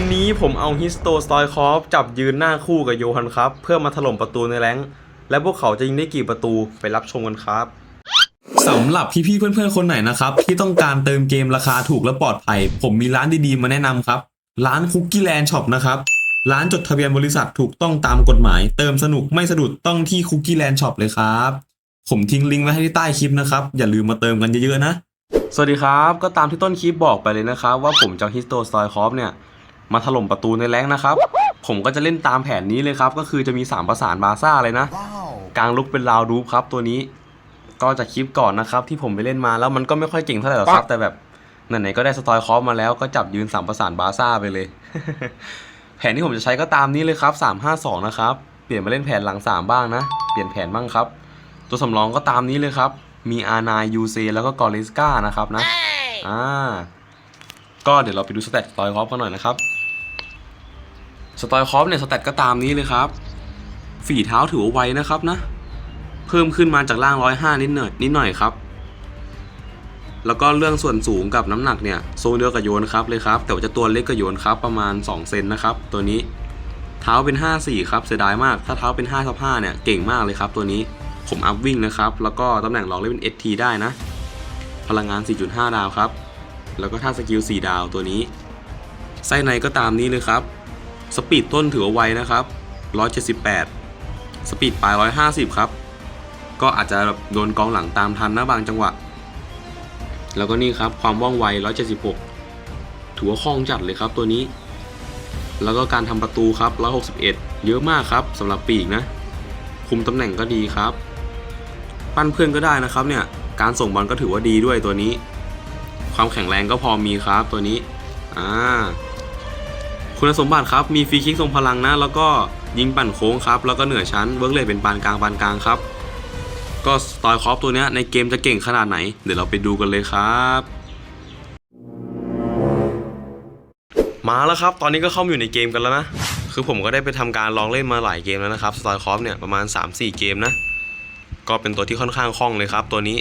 วันนี้ผมเอาฮิสโตสตอยคอฟจับยืนหน้าคู่กับโยฮันครับ เพื่อมาถล่มประตูในแรงค์และพวกเขาจะยิงได้กี่ประตูไปรับชมกันครับสำหรับพี่ๆเพื่อนๆคนไหนนะครับ ที่ต้องการเติมเกมราคาถูกและปลอดภัย ผมมีร้านดีๆมาแนะนำครับ ร้านคุกกี้แลนด์ช็อปนะครับร้านจดทะเบียนบริษัทถูกต้องตามกฎหมาย เติมสนุกไม่สะดุดต้องที่คุกกี้แลนด์ช็อปเลยครับ ผมทิ้งลิงก์ไว้ให้ที่ใต้คลิปนะครับ อย่าลืมมาเติมกันเยอะๆนะ สวัสดีครับ ก็ตามที่ต้นคลิปบอกไปเลยนะครับ ว่าผมจะฮิสโตสไตล์คอฟเนี่ย มาถล่มประตูในแรงค์นะครับ ผมก็จะเล่นตามแผนนี้เลยครับ ก็คือจะมี 3 ประสานบาซ่าเลยนะ กลางลุกเป็นราวดูปครับตัวนี้ ก็จากคลิปก่อนนะครับ ที่ผมไปเล่นมาแล้วมันก็ไม่ค่อยเก่งเท่าไหร่หรอกครับ แต่แบบไหนๆก็ได้สไตล์คอฟมาแล้วก็จับยืน3ประสานบาซ่าไปเลย แผนที่ผมจะใช้ก็ตามนี้เลยครับ 352 นะครับ เปลี่ยนมาเล่นแผนหลัง 3 บ้างนะ เปลี่ยนแผนบ้างครับ ตัวสำรองก็ตามนี้เลยครับ มีอานายูเซแล้วก็กอริสกานะครับนะ อ่า ก็เดี๋ยวเราไปดูสเตตสตอยคอฟกันหน่อยนะครับ สตอยคอฟเนี่ยสเตตก็ตามนี้เลยครับ ฝีเท้าถือว่าไวนะครับนะ เพิ่มขึ้นมาจากล่างร้อยห้านิดหน่อยนิดหน่อยครับ แล้วก็เรื่องส่วนสูงกับน้ำหนักเนี่ยโซนเดียวกับโยนครับเลยครับ แต่ว่าจะตัวเล็กกับโยนครับ ประมาณ 2 เซนนะครับ ตัวนี้เท้าเป็น 5 4 ครับเสียดายมาก ถ้าเท้าเป็น5ทับ5เนี่ยเก่งมากเลยครับตัวนี้ผมอัพวิ่งนะครับ แล้วก็ตำแหน่งรองเล่นเป็น ST ได้นะ พลังงาน 4.5 ดาวครับ แล้วก็ท่าสกิล 4 ดาวตัวนี้ ไส้ในก็ตามนี้เลยครับ สปีดต้นถือว่าไวนะครับ 178 สปีดปลาย 150 ครับ ก็อาจจะแบบโดนกองหลังตามทันนะบางจังหวะ แล้วก็นี่ครับความว่องไว 176 ถือว่าคล่องจัดเลยครับตัวนี้ แล้วก็การทำประตูครับ 161 เยอะมากครับสำหรับปีกนะ คุมตำแหน่งก็ดีครับ ปั้นเพื่อนก็ได้นะครับเนี่ย การส่งบอลก็ถือว่าดีด้วยตัวนี้ ความแข็งแรงก็พอมีครับตัวนี้ อ่า คุณสมบัติครับ มีฟรีคิกทรงพลังนะ แล้วก็ยิงปั่นโค้งครับ แล้วก็เหนือชั้น เวิร์กเลยเป็นปานกลางปานกลางครับ ก็สตอยคอฟตัวเนี้ยในเกมจะเก่งขนาดไหน เดี๋ยวเราไปดูกันเลยครับ มาแล้วครับ ตอนนี้ก็เข้ามาอยู่ในเกมกันแล้วนะ คือผมก็ได้ไปทำการลองเล่นมาหลายเกมแล้วนะครับสตอยคอฟเนี่ยประมาณ 3-4 เกมนะ ก็เป็นตัวที่ค่อนข้างคล่องเลยครับ ตัวนี้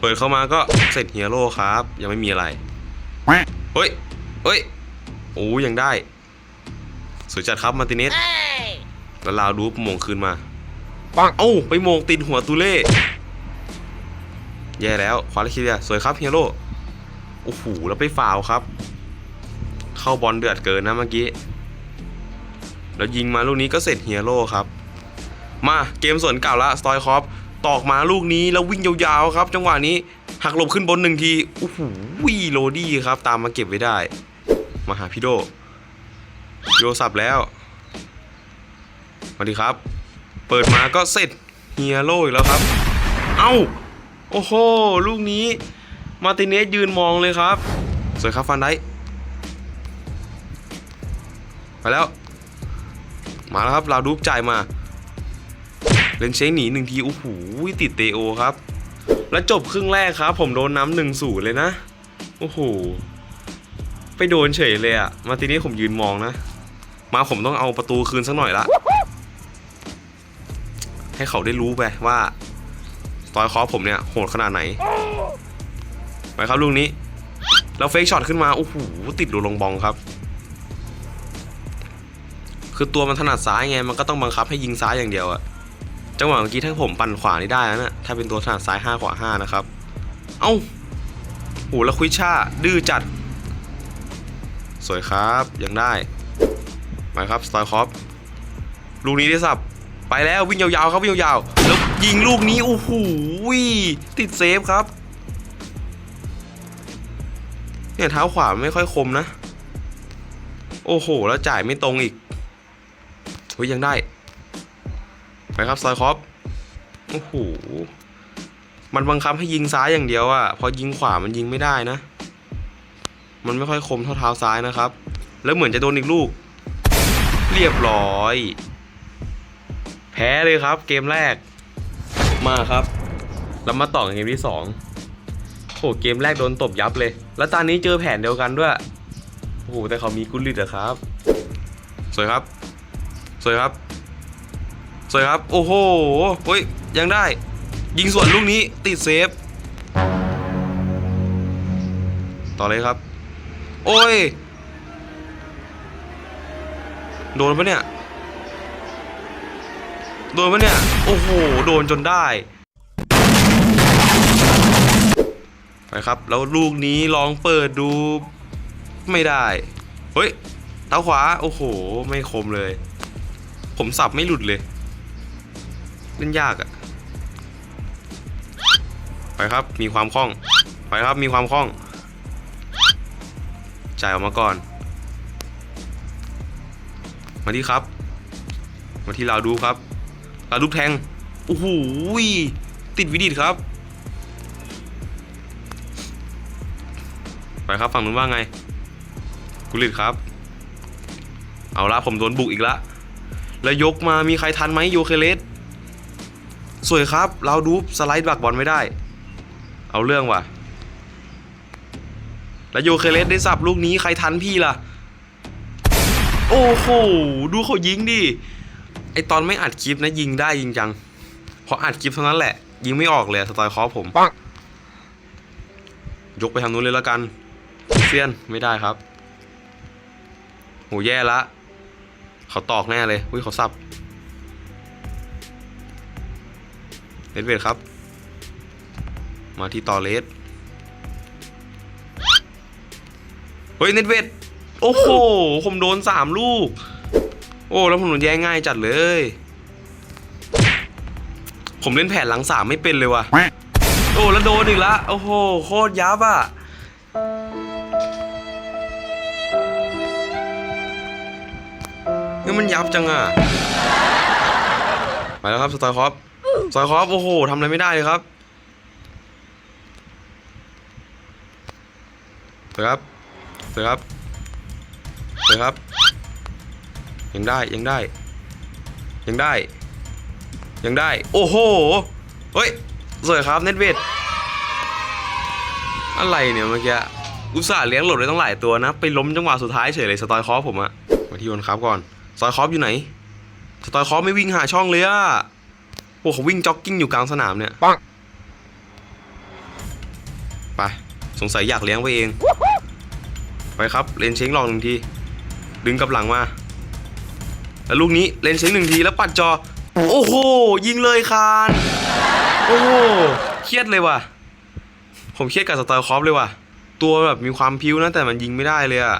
เปิดเข้ามาก็เสร็จเฮียโร่ครับ ยังไม่มีอะไร เฮ้ย เฮ้ย โอ้ยังได้สวยจัดครับมาติเนสแล้วลาวดูปโมงคืนมาปังเอ้าไปโมงติดหัวตูเล่แย่แล้วควาลิคิเดียสวยครับเฮียโร่โอ้โหแล้วไปฟาวครับ เข้าบอลเดือดเกินนะเมื่อกี้แล้วยิงมาลูกนี้ก็เสร็จเฮียโร่ครับ มาเกมส่วนเก่าละสตอยคอฟตอกมาลูกนี้แล้ววิ่งยาวๆครับ จังหวะนี้หักหลบขึ้นบนหนึ่งทีโอ้โหวีโรดี้ครับ ตามมาเก็บไว้ได้ มาหาพี่โดโยสับแล้วสวัสดีครับ เปิดมาก็เสร็จเฮียโร่อีกแล้วครับ เอ้า โอ้โห ลูกนี้ มาติเนสยืนมองเลยครับ สวยครับฟันได้ไปแล้ว มาแล้วครับ ลาวดูปจ่ายมา เลนเชงหนีหนึ่งที โอ้โห ติดเตโอครับ แล้วจบครึ่งแรกครับ ผมโดนน้ำหนึ่งศูเลยนะ โอ้โห ไปโดนเฉยเลยอะมาทีนี้ผมยืนมองนะ มาผมต้องเอาประตูคืนสักหน่อยละ ให้เขาได้รู้ไปว่าตอยคอผมเนี่ยโหดขนาดไหน ไปครับลูกนี้ แล้วเฟกช็อตขึ้นมา โอ้โห ติดรูลงบองครับ คือตัวมันถนัดซ้ายไง มันก็ต้องบังคับให้ยิงซ้ายอย่างเดียวอะจังหวะเมื่อกี้ถ้าผมปั่นขวานี่ได้แล้วนะ ถ้าเป็นตัวถนัดซ้าย 5 ขวา 5 นะครับ เอ้าโหแล้วควิชาดื้อจัด สวยครับยังได้ไปครับสไตล์คอฟลูกนี้ได้สับไปแล้ววิ่งยาวๆครับวิ่งยาวๆแล้วยิงลูกนี้โอ้โหติดเซฟครับเนี่ยเท้าขวาไม่ค่อยคมนะ โอ้โห แล้วจ่ายไม่ตรงอีกเฮ้ยยังได้ ไปครับซอยคอปโอ้โหมันบังคับให้ยิงซ้ายอย่างเดียวอะพอยิงขวามันยิงไม่ได้นะ มันไม่ค่อยคมเท่าเท้าซ้ายนะครับ แล้วเหมือนจะโดนอีกลูก เรียบร้อย แพ้เลยครับ เกมแรก มาครับ แล้วมาต่อเกมที่สองโอ้โหเกมแรกโดนตบยับเลย แล้วตอนนี้เจอแผนเดียวกันด้วย โอ้โห แต่เขามีกุลิตอะครับ สวยครับ สวยครับ สวยครับ โอ้โหเฮ้ย ยังได้ ยิงสวนลูกนี้ติดเซฟ ต่อเลยครับ โอ้ย โดนปะเนี่ย โดนปะเนี่ย โอ้โห โดนจนได้ ไปครับ แล้วลูกนี้ลองเปิดดู ไม่ได้ เฮ้ย เท้าขวา โอ้โห ไม่คมเลย ผมสับไม่หลุดเลย เล่นยากอะไปครับ มีความคล่อง ไปครับ มีความคล่อง จ่ายออกมาก่อน มาที่ครับ มาที่ลาวดูครับลาวดูแทงโอ้โหติดวิดิตครับ ไปครับฝั่งนู้นว่าไงกุลิตครับ เอาละผมโดนบุกอีกละแล้วยกมามีใครทันไหมโยเคเลสสวยครับเราดูสไลด์บักบอลไม่ได้ เอาเรื่องว่ะ แล้วโยเคเลสได้สับลูกนี้ใครทันพี่ล่ะ โอ้โห ดูเขายิงดิ ไอตอนไม่อัดคลิปนะยิงได้ยิงจัง พออัดคลิปเท่านั้นแหละ ยิงไม่ออกเลยสไตล์คอร์ผมปังยกไปทางนู้นเลยแล้วกันเซียนไม่ได้ครับโหแย่ละ เขาตอกแน่เลยอุ้ยเขาสับเลดเวทครับ มาที่ต่อเลส เฮ้ยเน็ตเวทโอ้โห ผมโดนสามลูก โอ้แล้วผมโดนแย่งง่ายจัดเลย ผมเล่นแผนหลังสามไม่เป็นเลยว่ะ โอ้แล้วโดนอีกละ โอ้โห โคตรยับอะนี่มันยับจังอะ ไปแล้วครับสไตล์คอปสไตล์คอปโอ้โหทำอะไรไม่ได้เลยครับครับ เสือครับเสือครับ ยังได้ยังได้ ยังได้ ยังได้ โอ้โหเฮ้ยสวยครับเน็ตเวทอะไรเนี่ยเมื่อกี้อุตส่าห์เลี้ยงโหลดไว้ตั้งหลายตัวนะ ไปล้มจังหวะสุดท้ายเฉยเลยสไตล์คอฟผมอะมาที่โยนครับก่อนสไตล์คอฟอยู่ไหนสไตล์คอฟไม่วิ่งหาช่องเลยอะโอ้เขาวิ่งจ็อกกิ้งอยู่กลางสนามเนี่ยปังไปสงสัยอยากเลี้ยงไปเอง ไปครับ เลนเช้งลองหนึ่งที ดึงกับหลังมา แล้วลูกนี้เลนเช้งหนึ่งทีแล้วปัดจอ โอ้โห ยิงเลยคาน โอ้โห เครียดเลยว่ะ ผมเครียดกับสไตล์คอฟเลยว่ะ ตัวแบบมีความพิ้วนะ แต่มันยิงไม่ได้เลยอะ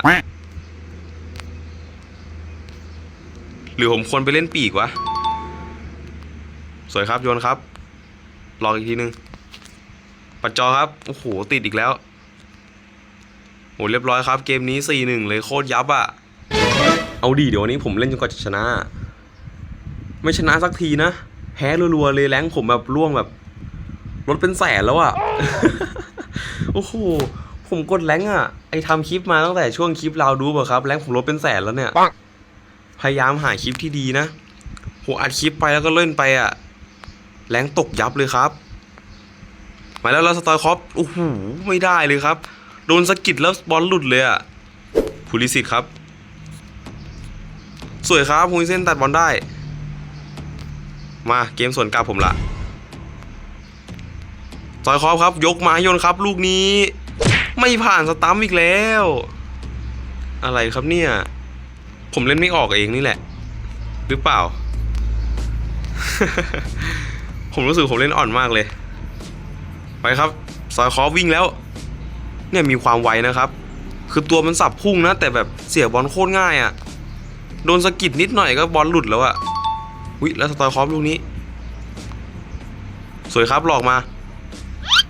หรือผมควรไปเล่นปีกวะ สวยครับโยนครับ ลองอีกทีนึงปัดจอครับ โอ้โห ติดอีกแล้ว หเรียบร้อยครับ เกมนี้ 4-1 เลยโคตรยับอะเอาดีเดี๋ยววันนี้ผมเล่นจนกว่าจะชนะ ไม่ชนะสักทีนะ แพ้รัวๆเลยแรงค์ผมแบบร่วงแบบลดเป็นแสนแล้วอะโอ้โห ผมกดแรงค์อะไอทำคลิปมาตั้งแต่ช่วงคลิปราวดูอะครับแรงค์ผมลดเป็นแสนแล้วเนี่ยปังพยายามหาคลิปที่ดีนะผมอัดคลิปไปแล้วก็เล่นไปอะแรงค์ตกยับเลยครับ มาแล้วแล้วสตอยคอปโอ้โห ไม่ได้เลยครับ โดนสกิดแล้วบอลหลุดเลยอะพูลิสิตครับ สวยครับฮูยเส้นตัดบอลได้ มาเกมส่วนกลับผมละซอยคอปครับ ยกม้โยนครับ ลูกนี้ ไม่ผ่านสตัมอีกแล้ว อะไรครับเนี่ย ผมเล่นไม่ออกเองนี่แหละ หรือเปล่า ผมรู้สึกผมเล่นอ่อนมากเลย ไปครับซอยคอวิ่งแล้ว เนี่ยมีความไวนะครับ คือตัวมันสับพุ่งนะ แต่แบบเสียบอลโคตรง่ายอะ่ะ โดนสะกิดนิดหน่อยก็บอลหลุดแล้วอะ่ะวิแล้วสตอยคอฟลูกนี้ สวยครับหลอกมา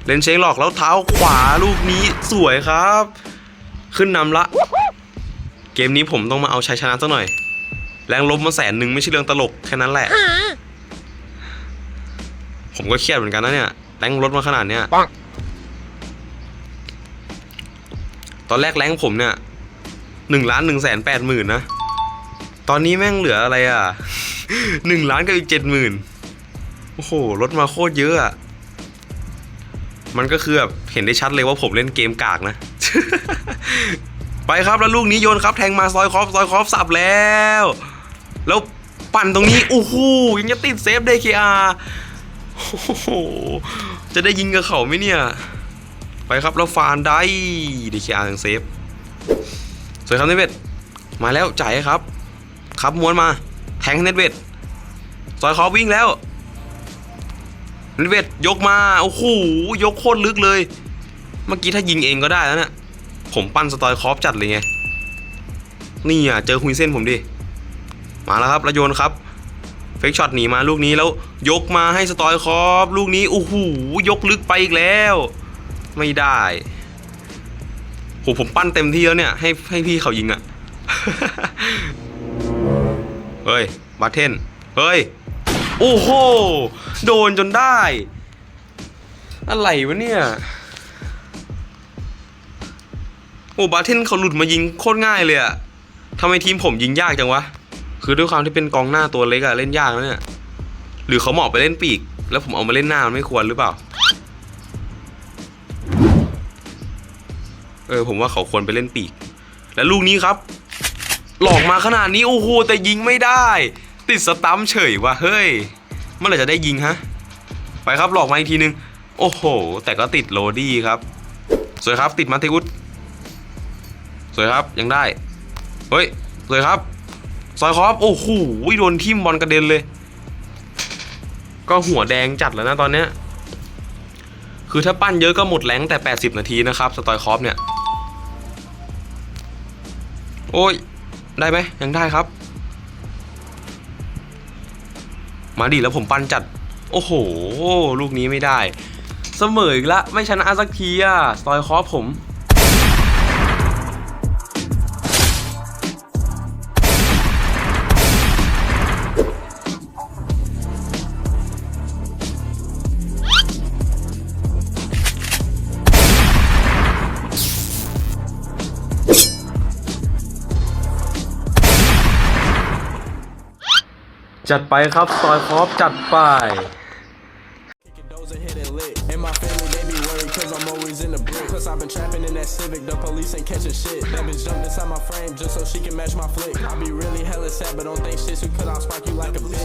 เลนเชงหลอกแล้วเท้าขวาลูกนี้สวยครับ ขึ้นนำละ เกมนี้ผมต้องมาเอาชัยชนะสักหน่อย แรงลบมาแสนหนึ่งไม่ใช่เรื่องตลกแค่นั้นแหละ ผมก็เครียดเหมือนกันนะเนี่ยแรงลดมาขนาดเนี้ย ตอนแรกแรงผมเนี่ยหนึ่งล้านหนึ่งแสนแปดหมื่นนะ ตอนนี้แม่งเหลืออะไรอะหนึ่งล้านกับอีกเจ็ดหมื่นโอ้โหลดมาโคตรเยอะอะมันก็คือแบบเห็นได้ชัดเลยว่าผมเล่นเกมกากนะ ไปครับแล้วลูกนี้โยนครับ แทงมาซอยคอฟซอยคอฟสับแล้ว แล้วปั่นตรงนี้โอ้โหยังจะติดเซฟได้เคอาโอ้โหจะได้ยิงกับเขาไหมเนี่ย ไปครับแล้วฟานได้ดีเคอาร์เซฟสวยครับเนเวตมาแล้วจ่ายครับ ครับม้วนมาแทงเนตเวทซอยคอวิ่งแล้วเนตเวทยกมาโอ้โหยกโคตรลึกเลย เมื่อกี้ถ้ายิงเองก็ได้แล้วเนะี่ยผมปั้นสตอยคอฟจัดเลยไงนี่อะเจอฮุยเส้นผมดิมาแล้วครับระโยนครับเฟกช็อตหนีมาลูกนี้แล้วยกมาให้สตอยคอฟลูกนี้โอ้โหยกลึกไปอีกแล้ว ไม่ได้โหผมปั้นเต็มที่แล้วเนี่ย ให้ให้พี่เขายิงอะเฮ้ยบาเทน เฮ้ย โอ้โห โดนจนได้ อะไรวะเนี่ย โอ้บาเทนเขาหลุดมายิงโคตรง่ายเลยอะทำไมทีมผมยิงยากจังวะ คือด้วยความที่เป็นกองหน้าตัวเล็กอะเล่นยากแล้วเนี่ย หรือเขาเหมาะไปเล่นปีก แล้วผมเอามาเล่นหน้ามันไม่ควรหรือเปล่า เออผมว่าเขาควรไปเล่นปีก และลูกนี้ครับ หลอกมาขนาดนี้โอ้โหแต่ยิงไม่ได้ ติดสตัมเฉยว่ะเฮ้ยเมื่อไหร่จะได้ยิงฮะไปครับหลอกมาอีกทีนึง โอ้โห แต่ก็ติดโรดี้ครับ สวยครับติดมาเทอุสสวยครับยังได้เฮ้ยสวยครับซอยคอฟโอ้โหโดนทิ่มบอลกระเด็นเลย ก็หัวแดงจัดแล้วนะตอนเนี้ยคือถ้าปั้นเยอะก็หมดแรงแต่ 80 นาทีนะครับ สตอยคอฟเนี่ย โอ้ย ได้ไหมยังได้ครับ มาดิแล้วผมปั้นจัด โอ้โห ลูกนี้ไม่ได้ เสมออีกละ ไม่ชนะสักทีอะสตอยคอผม จัดไปครับสตอยคอฟจัดไป Kicking doors and hitting lit. And my family, they be worried cause I'm always in the brick. Cause I've been trapping in that Civic, the police ain't catching shit. That bitch jumped inside my frame just so she can match my flick. I be really hella sad, but don't think shit, so cause I'll spark you like a bitch.